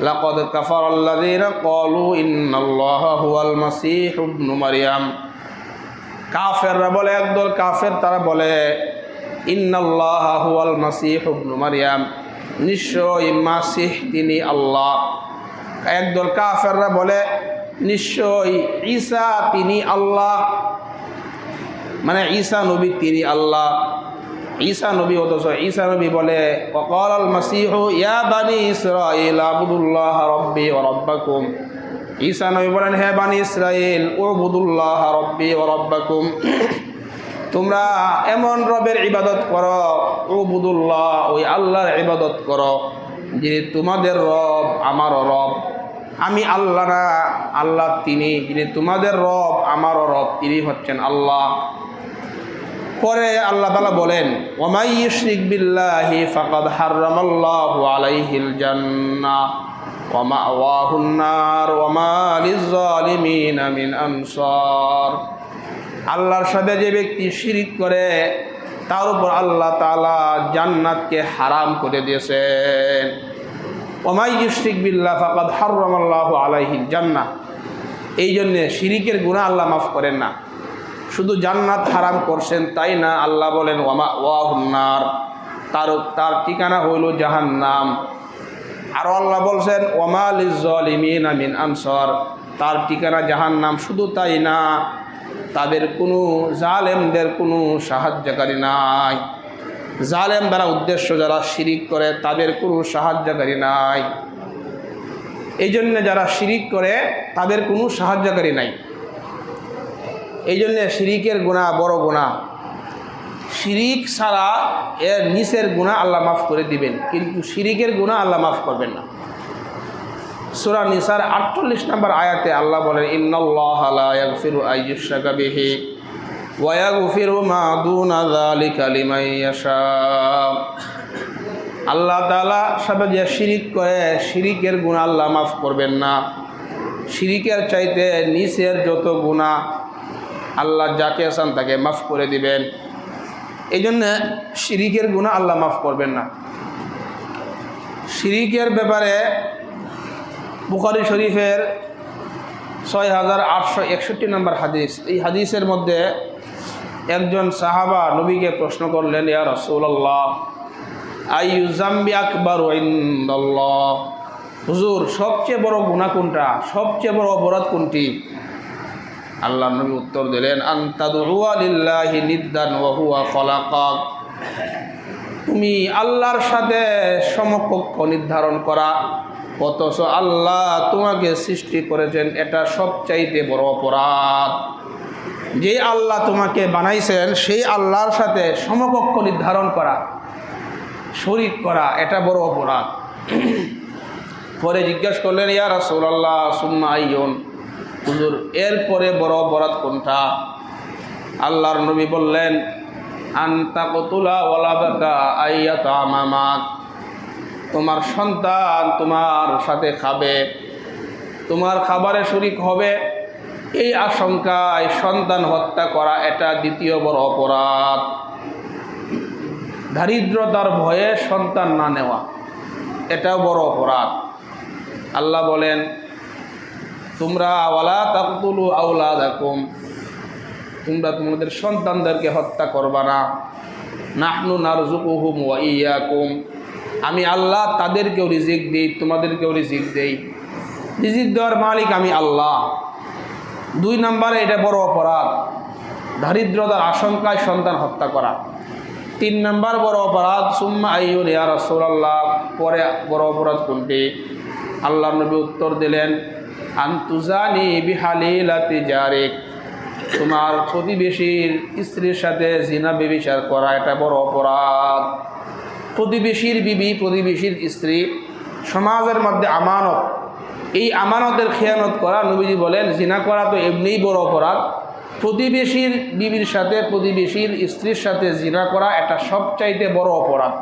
লাকদ কাফার আল্লাযীনা ক্বালু ইন্নাল্লাহা হুয়াল মাসীহ ইবনু মারইয়াম কাফেররা বলে, একদল কাফের, তারা বলে, ইন্নাল্লাহা হুয়াল মাসীহ ইবনু মারইয়াম নিশ্চয়ই মাসিহ তিনি আল্লাহ। একদল কাফেররা বলে, নিশ্চয়ই ঈসা তিনি আল্লাহ। মানে ঈসা নবী তিনি আল্লাহ। ঈসা নবী অথচ ঈসা নবী বলে অকল আল মাসিহ ইয়া বানি ইসরাইল আবুদুল্লাহ রব্বি ও রব্বাকুম। ঈসা নবী বলেন, হে বানি ইসরাইল ও বুদুল্লাহ রব্বি ও রব্বাকুম। তোমরা এমন রবের ইবাদত করো ও বুদুল্লাহ ওই আল্লাহর ইবাদত করো, যিনি তোমাদের রব আমারও রব। আমি আল্লাহ না, আল্লাহ তিনি। যিনি তোমাদের রব, আমারও রব তিনি হচ্ছেন আল্লাহ। পরে আল্লাহ তালা বলেন ওমাই বিল্লাহি আনসার। আল্লাহর সাথে যে ব্যক্তি শিরিক করে, তার উপর আল্লাহ তালা জান্নাতকে হারাম করে দিয়েছেন। ওমাই ইশরিক বিল্লাহ ফাকাদ হারামাল্লাহু আলাইহিল জান্নাহ এই জন্যে শিরিকের গুণা আল্লাহ মাফ করেন না। শুধু জান্নাত হারাম করছেন, তাই না? আল্লাহ বলেন, ওয়ামা ওয়াহুন্নার তার তার ঠিকানা হইল জাহান্নাম। আরও আল্লাহ বলছেন ওয়ামাল ইমিন আমিন আনসর। তার ঠিকানা জাহান্নাম, শুধু তাই না, তাদের কোনো জালেমদের কোনো সাহায্যকারী নাই। জালেম দ্বারা উদ্দেশ্য যারা শিরিক করে, তাদের কোনো সাহায্যকারী নাই। এই জন্যে যারা শিরিক করে, তাদের কোনো সাহায্যকারী নাই। এই জন্যে শিরিকের গুণা বড় গুণা। শিরিক ছাড়া এর নিচের গুণা আল্লাহ মাফ করে দিবেন, কিন্তু শিরিকের গুণা আল্লাহ মাফ করবেন না। সুরা নিসার আটচল্লিশ নম্বর আয়াতে আল্লাহ বলেন ইয়াশা। আল্লাহ তালা সাথে যে শিরিক করে, শিরিকের গুণা আল্লাহ মাফ করবেন না। শিরিকের চাইতে নিচের যত গুণা আল্লাহ যাকে আসান তাকে মাফ করে দিবেন। এই জন্যে শিরিকের গুণা আল্লাহ মাফ করবেন না। শিরিকের ব্যাপারে বুখারি শরীফের ছয় হাজার আটশো একষট্টি নম্বর হাদিস। এই হাদিসের মধ্যে একজন সাহাবা নবীকে প্রশ্ন করলেন, ইয়া রসুল্লাহ আইউজাম্বি আকবর হুজুর, সবচেয়ে বড় গুণা কোনটা? সবচেয়ে বড় অপরাধ কোনটি? আল্লাহ নবী উত্তর দিলেন ফলাকক তুমি আল্লাহর সাথে সমকক্ষ নির্ধারণ করা, অথচ আল্লাহ তোমাকে সৃষ্টি করেছেন এটা সবচাইতে বড় অপরাধ। যে আল্লাহ তোমাকে বানাইছেন, সেই আল্লাহর সাথে সমকক্ষ নির্ধারণ করা, শরিক করা, এটা বড় অপরাধ। পরে জিজ্ঞাসা করলেন, ইয়া রাসূলুল্লাহ, সুম্মা আইয়ুন? হুজুর, এরপরে বড় অপরাধ কোনটা? আল্লাহর নবী বললেন, আন্তা কতুলা ওলাদাকা আইয়াত আমামাক তোমার সন্তান তোমার সাথে খাবে, তোমার খাবারে শরিক হবে। এই আশঙ্কায় সন্তান হত্যা করা এটা দ্বিতীয় বড় অপরাধ। দারিদ্রতার ভয়ে সন্তান না নেওয়া, এটাও বড় অপরাধ। আল্লাহ বলেন তোমরা আওয়ালা তাকতুলু আউলা দেখুম তোমরা তোমাদের সন্তানদেরকে হত্যা করবা না। নাহনু নারজুকুহুম ওয়া ইয়াকুম। আমি আল্লাহ তাদেরকেও রিজিক দিই, তোমাদেরকেও রিজিক দেই। রিজিক দেওয়ার মালিক আমি আল্লাহ। দুই নম্বরে এটা বড় অপরাধ, দারিদ্রতার আশঙ্কায় সন্তান হত্যা করা। তিন নম্বর বড় অপরাধ, সুম্মা আইয়ুন ইয়া রাসূলুল্লাহ। পরে বড় অপরাধ কোনটি? আল্লাহ নবী উত্তর দিলেন আন্তুজানি বিহালিলাতি জারিক তোমার প্রতিবেশীর স্ত্রীর সাথে জিনা বেবিচার করা এটা বড় অপরাধ। প্রতিবেশীর বিবি, প্রতিবেশীর স্ত্রী, সমাজের মধ্যে আমানত। এই আমানতের খেয়ানত করা নবীজি বলেন, জিনা করা তো এমনিই বড় অপরাধ। প্রতিবেশীর বিবির সাথে, প্রতিবেশীর স্ত্রীর সাথে জিনা করা এটা সবচাইতে বড় অপরাধ।